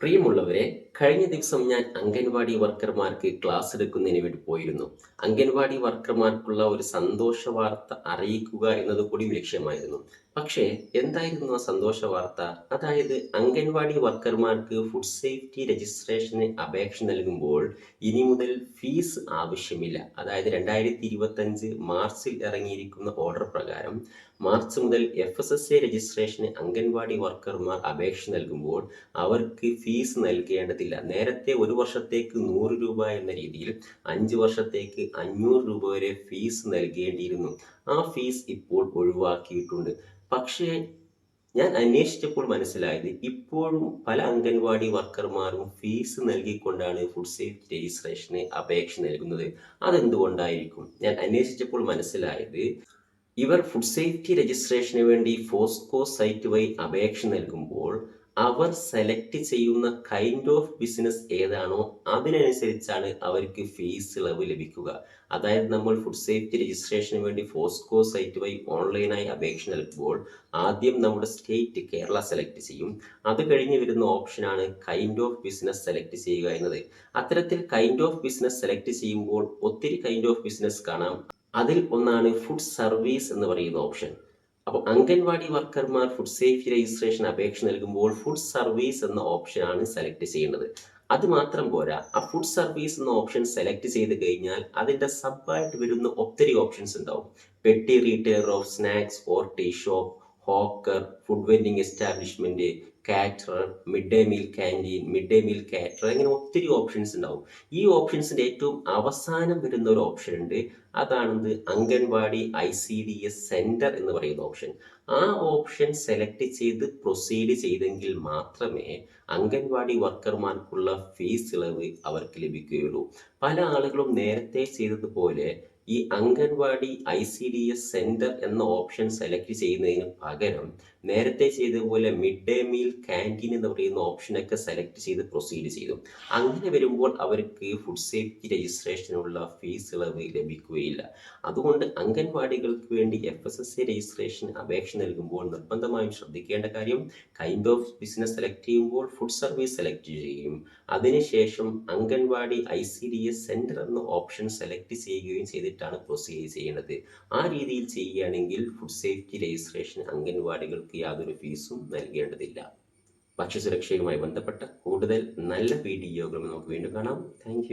പ്രിയമുള്ളവരെ കഴിഞ്ഞ ദിവസം ഞാൻ അംഗൻവാടി വർക്കർമാർക്ക് ക്ലാസ് എടുക്കുന്നതിന് വേണ്ടി പോയിരുന്നു. അംഗൻവാടി വർക്കർമാർക്കുള്ള ഒരു സന്തോഷ വാർത്ത അറിയിക്കുക എന്നത് കൂടി ലക്ഷ്യമായിരുന്നു. പക്ഷേ എന്തായിരുന്നു ആ സന്തോഷ വാർത്ത? അതായത് അംഗൻവാടി വർക്കർമാർക്ക് ഫുഡ് സേഫ്റ്റി രജിസ്ട്രേഷന് അപേക്ഷ നൽകുമ്പോൾ ഇനി മുതൽ ഫീസ് ആവശ്യമില്ല. അതായത് രണ്ടായിരത്തി ഇരുപത്തഞ്ച് മാർച്ചിൽ ഇറങ്ങിയിരിക്കുന്ന ഓർഡർ പ്രകാരം മാർച്ച് മുതൽ എഫ് എസ് എസ് എ രജിസ്ട്രേഷന് അംഗൻവാടി വർക്കർമാർ അപേക്ഷ നൽകുമ്പോൾ അവർക്ക് ഫീസ് നൽകേണ്ടതില്ല. നേരത്തെ ഒരു വർഷത്തേക്ക് നൂറ് രൂപ എന്ന രീതിയിൽ അഞ്ച് വർഷത്തേക്ക് അഞ്ഞൂറ് രൂപ വരെ ഫീസ് നൽകേണ്ടിയിരുന്നു. ആ ഫീസ് ഇപ്പോൾ ഒഴിവാക്കിയിട്ടുണ്ട്. പക്ഷേ ഞാൻ അന്വേഷിച്ചപ്പോൾ മനസ്സിലായത് ഇപ്പോഴും പല അംഗൻവാടി വർക്കർമാരും ഫീസ് നൽകിക്കൊണ്ടാണ് ഫുഡ് സേഫ്റ്റി രജിസ്ട്രേഷന് അപേക്ഷ നൽകുന്നത്. അതെന്തുകൊണ്ടായിരിക്കും? ഞാൻ അന്വേഷിച്ചപ്പോൾ മനസ്സിലായത് ഇവർ ഫുഡ് സേഫ്റ്റി രജിസ്ട്രേഷന് വേണ്ടി ഫോസ്കോ സൈറ്റ് വഴി അപേക്ഷ നൽകുമ്പോൾ അവർ സെലക്ട് ചെയ്യുന്ന കൈൻഡ് ഓഫ് ബിസിനസ് ഏതാണോ അതിനനുസരിച്ചാണ് അവർക്ക് ഫീസ് ഇളവ് ലഭിക്കുക. അതായത് നമ്മൾ ഫുഡ് സേഫ്റ്റി രജിസ്ട്രേഷന് വേണ്ടി ഫോസ്കോ സൈറ്റ് വഴി ഓൺലൈനായി അപേക്ഷ നൽകുമ്പോൾ ആദ്യം നമ്മുടെ സ്റ്റേറ്റ് കേരള സെലക്ട് ചെയ്യും. അത് കഴിഞ്ഞ് വരുന്ന ഓപ്ഷനാണ് കൈൻഡ് ഓഫ് ബിസിനസ് സെലക്ട് ചെയ്യുക എന്നത്. അത്തരത്തിൽ കൈൻഡ് ഓഫ് ബിസിനസ് സെലക്ട് ചെയ്യുമ്പോൾ ഒത്തിരി കൈൻഡ് ഓഫ് ബിസിനസ് കാണാം. അതിൽ ഒന്നാണ് ഫുഡ് സർവീസ് എന്ന് പറയുന്ന ഓപ്ഷൻ അപ്പോൾ അംഗൻവാടി വർക്കർമാർ ഫുഡ് സേഫ്റ്റി രജിസ്ട്രേഷൻ അപേക്ഷ നൽകുമ്പോൾ ഫുഡ് സർവീസ് എന്ന ഓപ്ഷനാണ് സെലക്ട് ചെയ്യേണ്ടത്. അത് മാത്രം പോരാ. ആ ഫുഡ് സർവീസ് എന്ന ഓപ്ഷൻ സെലക്ട് ചെയ്ത് കഴിഞ്ഞാൽ അതിന്റെ സബായിട്ട് വരുന്ന ഒത്തിരി ഓപ്ഷൻസ് ഉണ്ടാവും. പെട്ടി retailer of snacks or tea shop hawker food vending establishment caterer mid day meal canteen mid day meal caterer ഇങ്ങനെ ഒത്തിരി ഓപ്ഷൻസ് ഉണ്ടാവും. ഈ ഓപ്ഷൻസിന്റെ ഏറ്റവും അവസാനം വരുന്ന ഒരു ഓപ്ഷൻ ഉണ്ട്. അതാണെന്ത്? Anganwadi I C D S centre എന്ന് പറയുന്ന ഓപ്ഷൻ ആ ഓപ്ഷൻ സെലക്ട് ചെയ്ത് പ്രൊസീഡ് ചെയ്തെങ്കിൽ മാത്രമേ അംഗൻവാടി വർക്കർമാർക്കുള്ള ഫീസ് ഇളവ് അവർക്ക് ലഭിക്കുകയുള്ളൂ. പല ആളുകളും നേരത്തെ ചെയ്തതുപോലെ ഈ anganwadi I C D S centre എന്ന ഓപ്ഷൻ സെലക്ട് ചെയ്യുന്നതിന് പകരം നേരത്തെ ചെയ്തതുപോലെ മിഡ് ഡേ മീൽ ക്യാന്റീൻ എന്ന് പറയുന്ന ഓപ്ഷനൊക്കെ സെലക്ട് ചെയ്ത് പ്രൊസീഡ് ചെയ്തു. അങ്ങനെ വരുമ്പോൾ അവർക്ക് ഫുഡ് സേഫ്റ്റി രജിസ്ട്രേഷനുള്ള ഫീസ് ഇളവ് ലഭിക്കുകയില്ല. അതുകൊണ്ട് അംഗൻവാടികൾക്ക് വേണ്ടി F S S C registration അപേക്ഷ നൽകുമ്പോൾ നിർബന്ധമായും ശ്രദ്ധിക്കേണ്ട കാര്യം കൈൻഡ് ഓഫ് ബിസിനസ് സെലക്ട് ചെയ്യുമ്പോൾ ഫുഡ് സർവീസ് സെലക്ട് ചെയ്യും അതിനുശേഷം anganwadi I C D S centre എന്ന ഓപ്ഷൻ സെലക്ട് ചെയ്യുകയും ചെയ്തിട്ടാണ് പ്രൊസീഡ് ചെയ്യേണ്ടത് ആ രീതിയിൽ ചെയ്യുകയാണെങ്കിൽ ഫുഡ് സേഫ്റ്റി രജിസ്ട്രേഷൻ അംഗൻവാടികൾക്ക് യാതൊരു ഫീസും നൽകേണ്ടതില്ല. ഭക്ഷ്യസുരക്ഷയുമായി ബന്ധപ്പെട്ട കൂടുതൽ നല്ല വീഡിയോകൾ നമുക്ക് വീണ്ടും കാണാം. താങ്ക്